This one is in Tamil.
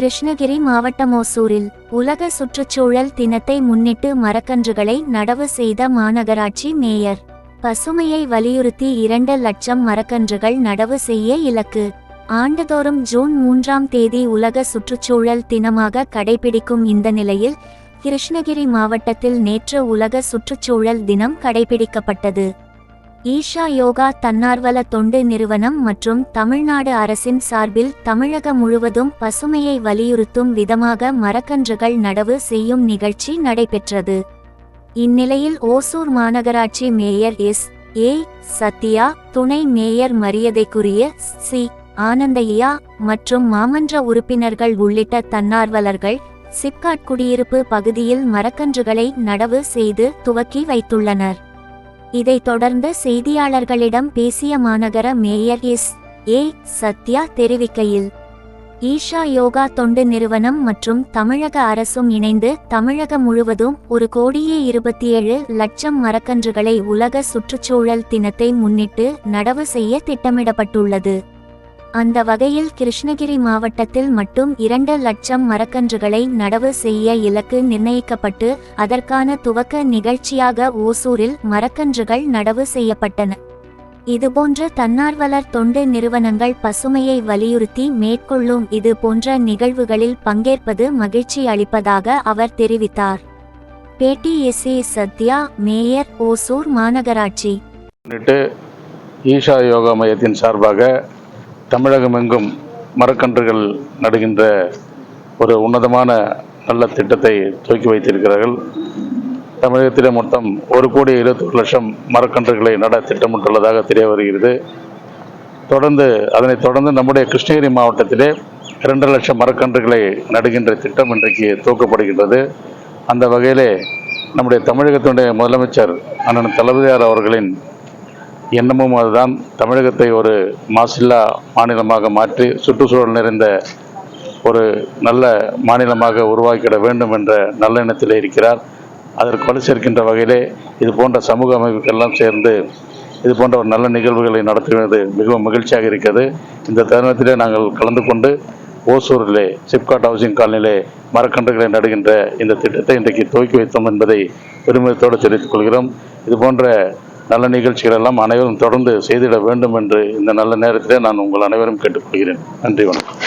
கிருஷ்ணகிரி மாவட்டம் ஓசூரில் உலக சுற்றுச்சூழல் தினத்தை முன்னிட்டு மரக்கன்றுகளை நடவு செய்த மாநகராட்சி மேயர். பசுமையை வலியுறுத்தி இரண்டு லட்சம் மரக்கன்றுகள் நடவு செய்ய இலக்கு. ஆண்டுதோறும் ஜூன் மூன்றாம் தேதி உலக சுற்றுச்சூழல் தினமாக கடைபிடிக்கும் இந்த நிலையில் கிருஷ்ணகிரி மாவட்டத்தில் நேற்று உலக சுற்றுச்சூழல் தினம் கடைபிடிக்கப்பட்டது. ஈஷா யோகா தன்னார்வல தொண்டு நிறுவனம் மற்றும் தமிழ்நாடு அரசின் சார்பில் தமிழகம் முழுவதும் பசுமையை வலியுறுத்தும் விதமாக மரக்கன்றுகள் நடவு செய்யும் நிகழ்ச்சி நடைபெற்றது. இந்நிலையில் ஓசூர் மாநகராட்சி மேயர் எஸ். ஏ. சத்யா துணை மேயர் மரியாதைக்குரிய சி. ஆனந்தையா மற்றும் மாமன்ற உறுப்பினர்கள் உள்ளிட்ட தன்னார்வலர்கள் சிப்காட் குடியிருப்பு பகுதியில் மரக்கன்றுகளை நடவு செய்து துவக்கி வைத்துள்ளனர். இதைத் தொடர்ந்து செய்தியாளர்களிடம் பேசிய மாநகர மேயர் எஸ். ஏ. சத்யா தெரிவிக்கையில் ஈஷா யோகா தொண்டு நிறுவனம் மற்றும் தமிழக அரசும் இணைந்து தமிழகம் முழுவதும் ஒரு கோடியே இருபத்தி ஏழு லட்சம் மரக்கன்றுகளை உலக சுற்றுச்சூழல் தினத்தை முன்னிட்டு நடவு செய்ய திட்டமிடப்பட்டுள்ளது. அந்த வகையில் கிருஷ்ணகிரி மாவட்டத்தில் மட்டும் இரண்டு லட்சம் மரக்கன்றுகளை நடவு செய்ய இலக்கு நிர்ணயிக்கப்பட்டு அதற்கான துவக்க நிகழ்ச்சியாக ஓசூரில் மரக்கன்றுகள் நடவு செய்யப்பட்டன. இதுபோன்ற தன்னார்வலர் தொண்டு நிறுவனங்கள் பசுமையை வலியுறுத்தி மேற்கொள்ளும் இது போன்ற நிகழ்வுகளில் பங்கேற்பது மகிழ்ச்சி அளிப்பதாக அவர் தெரிவித்தார். பேட்டி S A Sathya mayor Hosur மாநகராட்சி. ஈஷா யோகா மையத்தின் சார்பாக தமிழகம் எங்கும் மரக்கன்றுகள் நடுகின்ற ஒரு உன்னதமான நல்ல திட்டத்தை துவக்கி வைத்திருக்கிறார்கள். தமிழகத்திலே மொத்தம் ஒரு கோடி இருபத்தொரு லட்சம் மரக்கன்றுகளை நட திட்டமிட்டுள்ளதாக தெரிய வருகிறது. தொடர்ந்து அதனைத் தொடர்ந்து நம்முடைய கிருஷ்ணகிரி மாவட்டத்திலே இரண்டு லட்சம் மரக்கன்றுகளை நடுகின்ற திட்டம் இன்றைக்கு துவக்கப்படுகின்றது. அந்த வகையிலே நம்முடைய தமிழகத்தினுடைய முதலமைச்சர் அண்ணன் தளபதியார் அவர்களின் எண்ணமும் அதுதான் தமிழகத்தை ஒரு மாசில்லா மாநிலமாக மாற்றி சுற்றுச்சூழல் நிறைந்த ஒரு நல்ல மாநிலமாக உருவாக்கிட வேண்டும் என்ற நல்ல எண்ணத்தில் இருக்கிறார். அதற்கு வலு சேர்க்கின்ற வகையிலே இது போன்ற சமூக அமைப்புகள்லாம் சேர்ந்து இது போன்ற ஒரு நல்ல நிகழ்வுகளை நடத்துவது மிகவும் மகிழ்ச்சியாக இருக்கிறது. இந்த தருணத்திலே நாங்கள் கலந்து கொண்டு ஓசூரிலே சிப்காட் ஹவுசிங் காலனிலே மரக்கன்றுகளை நடுகின்ற இந்த திட்டத்தை இன்றைக்கு துவக்கி வைத்தோம் என்பதை பெருமிதத்தோடு தெரிவித்துக் கொள்கிறோம். இது போன்ற நல்ல நிகழ்ச்சிகள் எல்லாம் அனைவரும் தொடர்ந்து செய்திட வேண்டும் என்று இந்த நல்ல நேரத்திலே நான் உங்கள் அனைவரும் கேட்டுக்கொள்கிறேன். நன்றி வணக்கம்.